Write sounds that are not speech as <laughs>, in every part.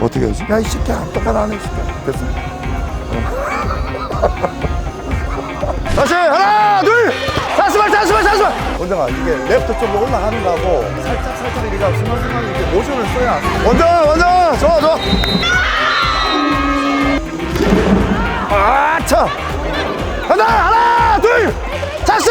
어떻게 하지? 야, 이 새끼야. 똑바로 안 해, 이 새끼야. 됐어. 어. 다시, 하나, 둘! 자수발, 자수발, 자수발! 원장아, 이게 랩터 쪽으로 올라가는 거하고 살짝, 살짝 우리가 스멀스멀 이렇게 모션을 써야. 원장, 원장! 좋아, 좋아! 아, 차! 하나, 하나, 둘! 자수!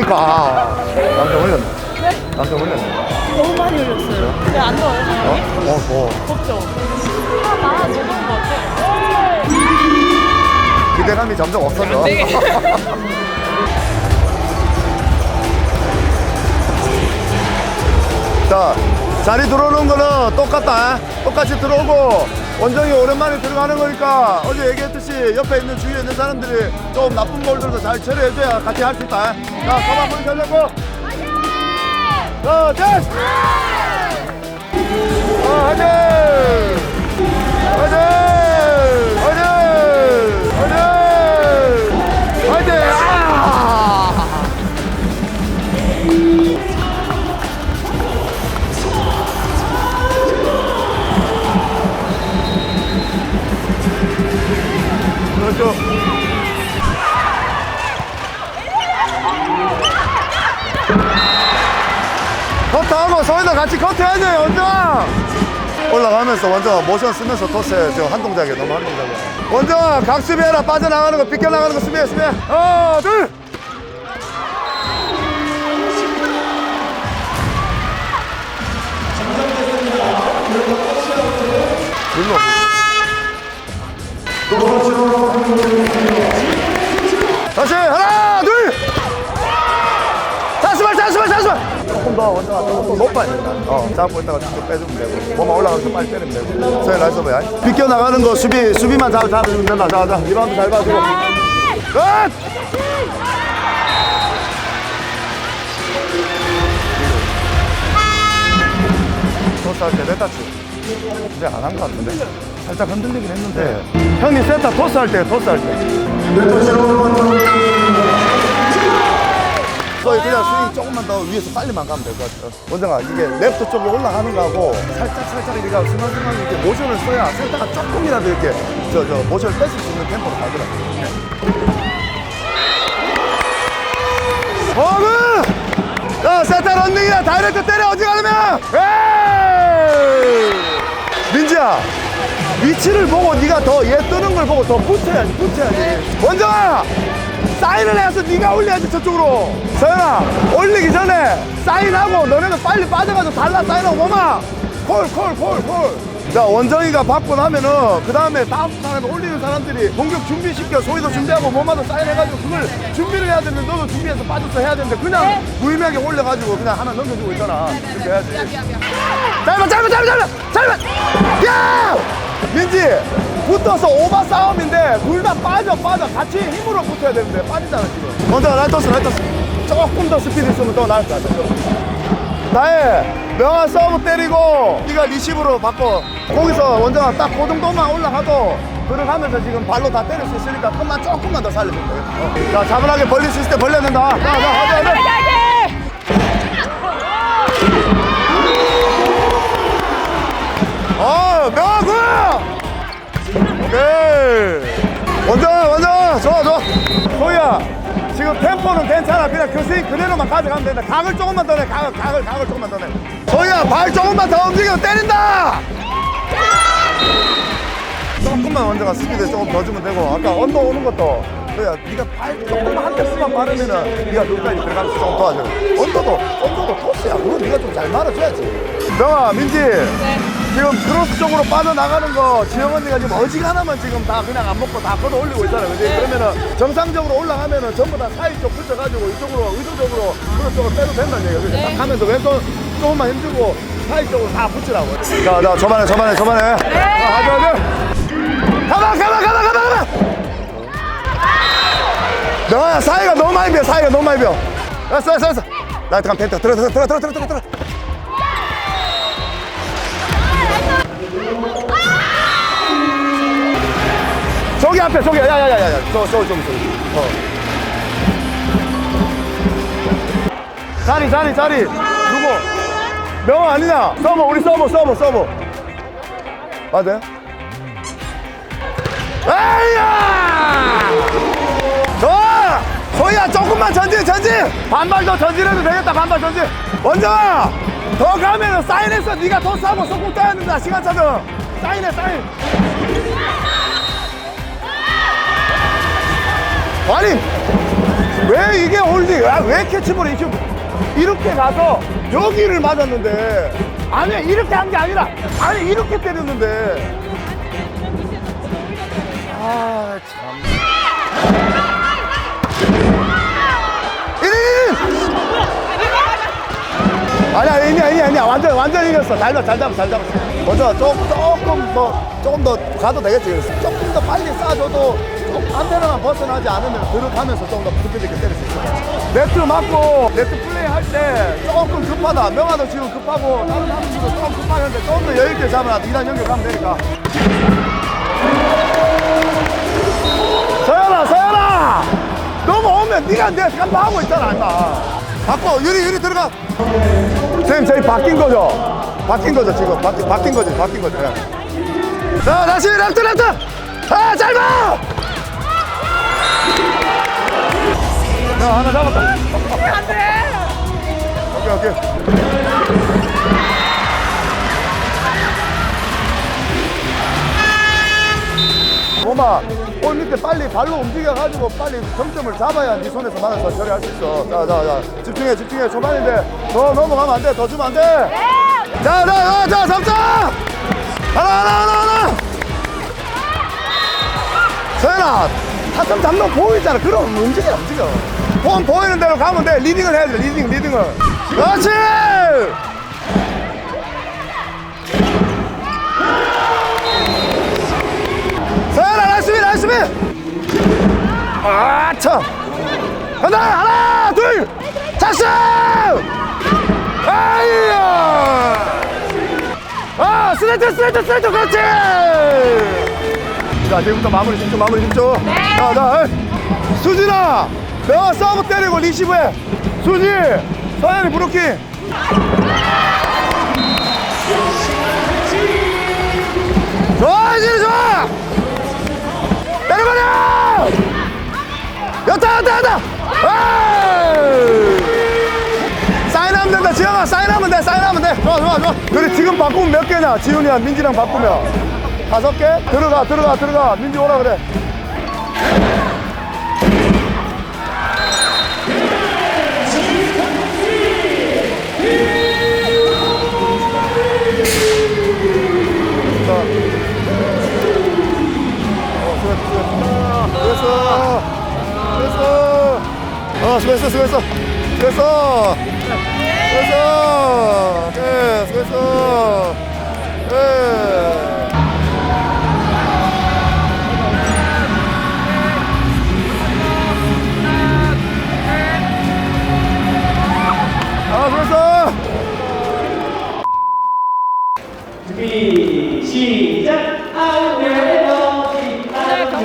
진짜 아프다니까. 남자 흘렸네. 남자 흘렸네. 너무 많이 흘렸어요. 근데 안 더워요? 어? 어, 더. 덥죠? 무거운 것 같아. 기대감이 점점 없어져. 네. <laughs> 자, 자리 들어오는 거는 똑같다. 똑같이 들어오고, 원정이 오랜만에 들어가는 거니까, 어제 얘기했듯이 옆에 있는 주위에 있는 사람들이 좀 나쁜 볼들도 잘 처리해줘야 같이 할 수 있다. 자, 서방 문이 열렸고. 자, 됐! 어, 화이팅! 화이팅! 화이팅! 올라가면서 원정아 모션 쓰면서 토스해. 지금 한 동작이야, 너무 한 동작이야. 원정아, 각 수비해라. 빠져나가는 거, 빗겨나가는 거 수비해, 수비해. 하나, 둘! 일로. 다 원정아 조금 더 높아야 된다 어 잡고 있다가 쭉 빼주면 되고 몸만 올라가서 빨리 때리면 되고 서현 나이스 보야 비껴 나가는 거 수비 수비만 잘 잡으면 된다 자 자 리바운드 잘 봐주고 끝 토스 할때 레타치 근데 안한거 같은데 살짝 흔들리긴 했는데 형님 센터 토스 할 때 토스 할 때 거의 그냥 스윙 조금만 더 위에서 빨리만 가면 될 것 같아요. 원장아, 이게 랩터 쪽으로 올라가는 거하고 살짝 살짝 우리가 스멀스멀 이렇게 모션을 써야 세타가 조금이라도 이렇게 저, 저 모션을 뺏을 수 있는 템포로 가더라고요. 어그! 야, 세타 런닝이다. 다이렉트 때려. 어디 가려면! 에이! 민지야, 위치를 보고 네가 더 얘 뜨는 걸 보고 더 붙여야지, 붙여야지. 원정아! 사인을 해서 네가 올려야지 저쪽으로. 서연아 올리기 전에 사인하고 너네는 빨리 빠져가지고 달라 사인하고 뭐마. 콜콜콜콜 자 원정이가 받고 나면은 그 다음에 다음 사람에 올리는 사람들이 공격 준비시켜 소희도 준비하고 뭐마도 사인해가지고 그걸 준비를 해야 되는데 너도 준비해서 빠져서 해야 되는데 그냥 무의미하게 올려가지고 그냥 하나 넘겨주고 있잖아. 준비해야지. 짧아 짧아 짧아 짧아 짧아 야! 민지 붙어서 오바 싸움인데 둘 다 빠져 빠져. 같이 힘으로 붙어야 되는데 빠지잖아 지금. 먼저 라이터스 라이터스. 조금 더 스피드 있으면 더 나을 것 같아 나의 명한 서브 때리고 네가 리시브로 바꿔. 거기서 원정아 딱그 정도만 올라가도 들어가면서 지금 발로 다 때릴 수 있으니까 끝만 조금만 더 살려주면 되겠다. 어. 자 차분하게 벌릴 수 있을 때 벌려야 된다. 자, 자, 가자, 가자. 어, 명하구나! 오케이. 원장, 원장, 좋아, 좋아. 소희야, 지금 템포는 괜찮아. 그냥 그 스윙 그대로만 가져가면 된다. 각을 조금만 더 내, 각을, 각을, 각을 조금만 더 내. 소희야, 발 조금만 더 움직여 때린다! 조금만 조금만 원정아 스피드 조금 더 주면 되고 아까 언더 오는 것도 그야 네가 발 조금만 한 템포만 빠르면은 네가 여기까지 들어가면서 조금 도와줘 언더도 언더도 토스야 그건 네가 좀 잘 말아줘야지 명아 민지 네. 지금 크로스 쪽으로 빠져나가는 거 지영 언니가 지금 어지간하면 지금 다 그냥 안 먹고 다 걷어 올리고 있잖아 그지? 네. 그러면은 정상적으로 올라가면은 전부 다 사이 쪽 붙여가지고 이쪽으로 의도적으로 크로스 쪽으로 빼도 된다는 얘기야 그지? 네. 딱 하면서 왼손 조금만 힘주고 사이 쪽으로 다 붙이라고 자 자 저만해 저만해 저만해. 네. 자, 가자 가자. 가봐 가봐 가봐 가봐 가봐 너야 사이가 너무 많이 비어 사이가 너무 많이 비어. 됐어 됐어 됐어. 라이트 감 펜트 들어 들어 들어 들어 들어 들어 저기 앞에 저기 야야야야야. 저저 저기 저기 어. 자리 자리 자리. 누구? 명호 아니냐? 서버 우리 서버 서버 서버 맞아요? 에이야! 좋아 소희야 조금만 전진 전진! 반발 더 전진해도 되겠다 반발 전진. 원정아 더 가면은 사인해서 네가 더 싸고 속공 따야 된다 시간 차든 사인해 사인. 아니 왜 이게 홀딩 아, 왜 캐치볼이 지금 이렇게 가서 여기를 맞았는데. 아니 이렇게 한 게 아니라 아니 이렇게 때렸는데. 아 참 아니야 아니야 아니야 아니야. 완전 완전 이겼어. 잘 잡, 잘 잡았어 잘 잡았어 먼저 조금 조금 더 조금 더 가도 되겠지. 조금 더 빨리 쏴줘도 조금 안테나만 벗어나지 않으면 들어가면서 조금 더 부드럽게 때릴 수 있어. 네트 맞고 네트 플레이 할 때 조금 급하다. 명화도 지금 급하고 다른 사람들도 조금 급하는데 조금 더 여유 있게 잡아놔 2단 연결 가면 되니까. 서연아 서연아! 넘어오면 네가 내 깜빡하고 있잖아 임마. 바꿔 유리 유리 들어가 선생님 저희 바뀐 거죠? 바뀐 거죠 지금 바뀐, 바뀐 거지 바뀐 거죠 예. 자 다시 랩트 랩트 아 짧아 야 하나 잡았다 안돼. 오케이 오케이 엄마 볼 밑에 빨리 발로 움직여가지고 빨리 점점을 잡아야 네 손에서 맞아서 처리할 수 있어. 자 자 자. 집중해 집중해. 초반인데 더 넘어가면 안 돼. 더 주면 안돼. 자자 자 잡자 하나 하나 하나 하나 서연아 타점 잡는 거 보이잖아. 그럼 움직여 움직여. 본 보이는 대로 가면 돼. 리딩을 해야 돼 리딩 리딩을. 그렇지 나이스비 아참. 하나 하나 둘 찬스 아이야! 아 스레트 스레트 스레트 그렇지! 자 지금부터 마무리 집중 마무리 집중 자, 자 에이. 수진아! 내가 서브 때리고 리시브해 수지 서현이 브로킹 여타 에이. 사인하면 된다 지영아. 사인하면 돼 사인하면 돼. 좋아 좋아 좋아. 그래 지금 바꾸면 몇 개냐? 지훈이랑 민지랑 바꾸면. 다섯 개? 들어가 들어가 들어가. 민지 오라 그래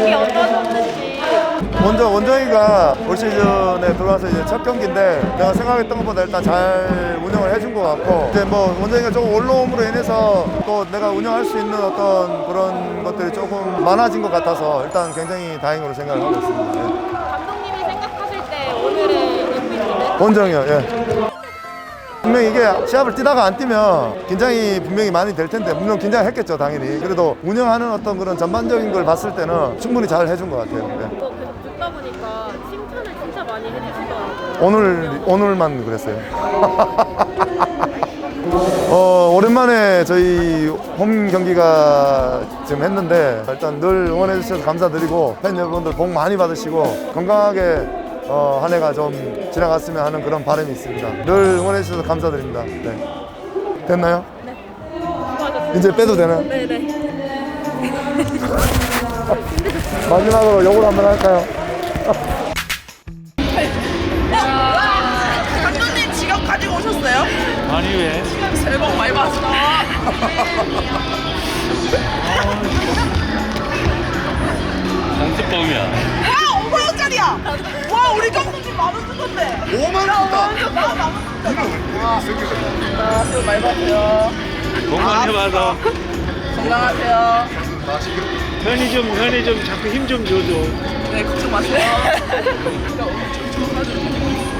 경기 어떠셨는지. 먼저 원정이가 올 시즌에 들어와서 이제 첫 경기인데 내가 생각했던 것보다 일단 잘 운영을 해준 것 같고 이제 뭐 원정이가 조금 올라옴으로 인해서 또 내가 운영할 수 있는 어떤 그런 것들이 조금 많아진 것 같아서 일단 굉장히 다행으로 생각을 하고 있습니다. 예. 감독님이 생각하실 때 오늘의 MVP는? 원정이요, 예. 분명히 이게 시합을 뛰다가 안 뛰면 긴장이 분명히 많이 될 텐데 물론 긴장했겠죠 당연히 그래도 운영하는 어떤 그런 전반적인 걸 봤을 때는 충분히 잘 해준 것 같아요 네. 또 계속 듣다 보니까 칭찬을 진짜 많이 해주시더라고요. 오늘 오늘만 그랬어요. <laughs> 어, 오랜만에 저희 홈 경기가 지금 했는데 일단 늘 응원해 주셔서 감사드리고 팬 여러분들 복 많이 받으시고 건강하게 어, 한 해가 좀 지나갔으면 하는 그런 바람이 있습니다. 늘 응원해 주셔서 감사드립니다. 네. 됐나요? 수고하셨습니다. 이제 빼도 되나요? 네네. <laughs> 마지막으로 욕을 한번 할까요? 감독님 지갑 가지고 오셨어요? 아니 왜? 새해 복 많이 받았어. 공수법이야. <laughs> 와 5만 원짜리야. 와 우리 감독님 만원 주던데. 5만 원나 만원 주던데. 아, 새해 복 많이 받으세요. 공만 해봐서 건강하세요. 현이 좀 현이 좀 자꾸 힘 좀 줘줘. 네 걱정 마세요. <laughs>